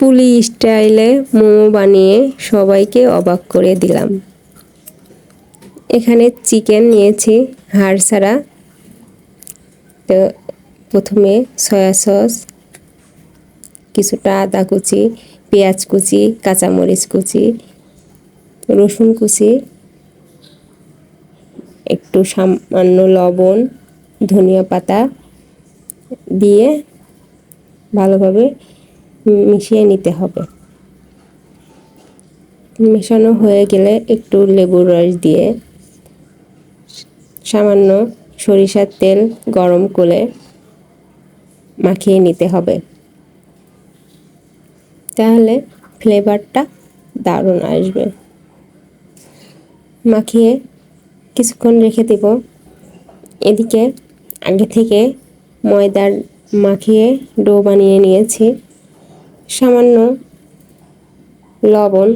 পুলি স্টাইলে মোমো বানিয়ে সবাইকে অবাক করে দিলাম। এখানে চিকেন নিয়েছি, হাড় ছাড়া। তো প্রথমে সয়া সস, কিছুটা আদা কুচি, পেঁয়াজ কুচি, কাঁচামরিচ কুচি, রসুন কুচি, একটু সামান্য লবণ, ধনিয়া পাতা দিয়ে ভালোভাবে মিশিয়ে নিতে হবে। মেশানো হয়ে গেলে একটু লেবুর রস দিয়ে সামান্য সরিষার তেল গরম করে মাখিয়ে নিতে হবে। তাহলে ফ্লেভারটা দারুণ আসবে। মাখিয়ে কিছুক্ষণ রেখে দেব। এদিকে আগে থেকে ময়দার মাখিয়ে ডো বানিয়ে নিয়েছি। সামান্য লবণ,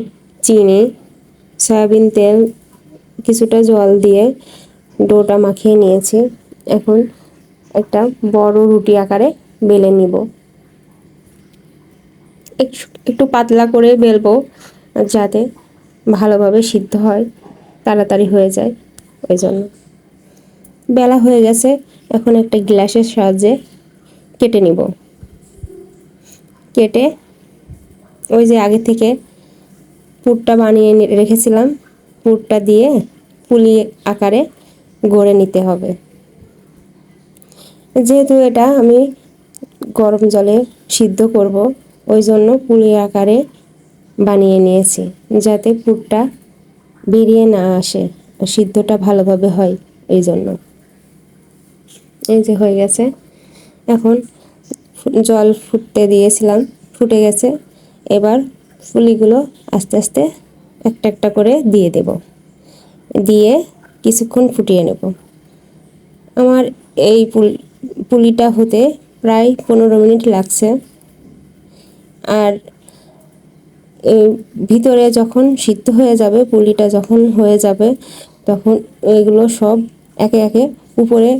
চিনি, সয়াবিন তেল, কিছুটা জল দিয়ে ডোটা মাখিয়ে নিয়েছি। এখন একটা বড় রুটি আকারে বেলে নিব। একটু পাতলা করে বেলবো যাতে ভালোভাবে সিদ্ধ হয়, তাড়াতাড়ি হয়ে যায় ওই জন্য। বেলা হয়ে গেছে, এখন একটা গ্লাসের সাহায্যে কেটে নিব। কেটে ওই যে আগে থেকে পুরটা বানিয়ে রেখেছিলাম। পুরটা দিয়ে পুলি আকারে গড়ে নিতে হবে। যেহেতু এটা আমি গরম জলে সিদ্ধ করব, ওই জন্য পুলি আকারে বানিয়ে নিয়েছি যাতে পুরটা বেরিয়ে না আসে সিদ্ধটা ভালোভাবে হয়, এই জন্য। এই যে হয়ে গেছে। এখন জল ফুটতে দিয়েছিলাম, ফুটে গেছে। এবার ফুলিগুলো আস্তে আস্তে একটা একটা করে দিয়ে দেব। দিয়ে কিছুক্ষণ ফুটিয়ে নেব। আমার এই পুলিটা হতে প্রায় পনেরো মিনিট লাগছে। আর ভিতরে যখন সিদ্ধ হয়ে যাবে, পুলিটা যখন হয়ে যাবে, তখন এগুলো সব একে একে উপরে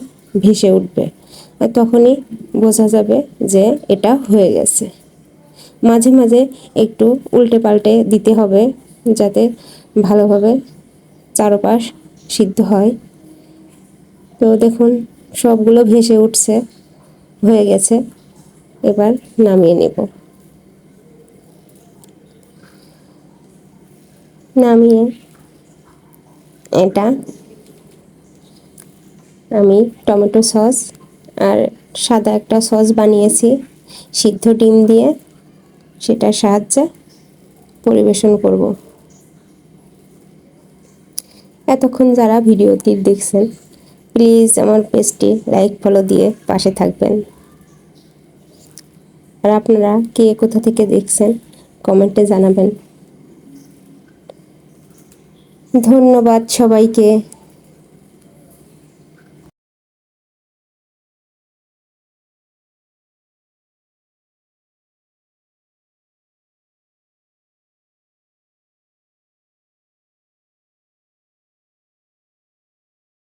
ভেসে উঠবে। তখনই বোঝা যাবে যে এটা হয়ে গেছে। মাঝে মাঝে একটু উল্টে পাল্টে দিতে হবে যাতে ভালোভাবে চারপাশ সিদ্ধ হয়। তো দেখুন, সবগুলো ভেসে উঠছে, হয়ে গেছে। এবার নামিয়ে নেব। নামিয়ে এটা আমি টমেটো সস আর সাদা একটা সস বানিয়েছি, সিদ্ধ ডিম দিয়ে সেটার সাহায্যে পরিবেশন করব। এতক্ষণ যারা ভিডিওটি দেখছেন, প্লিজ আমার পেজটি লাইক, ফলো দিয়ে পাশে থাকবেন। আর আপনারা কে কোথা থেকে দেখছেন, কমেন্টে জানাবেন। ধন্যবাদ সবাইকে।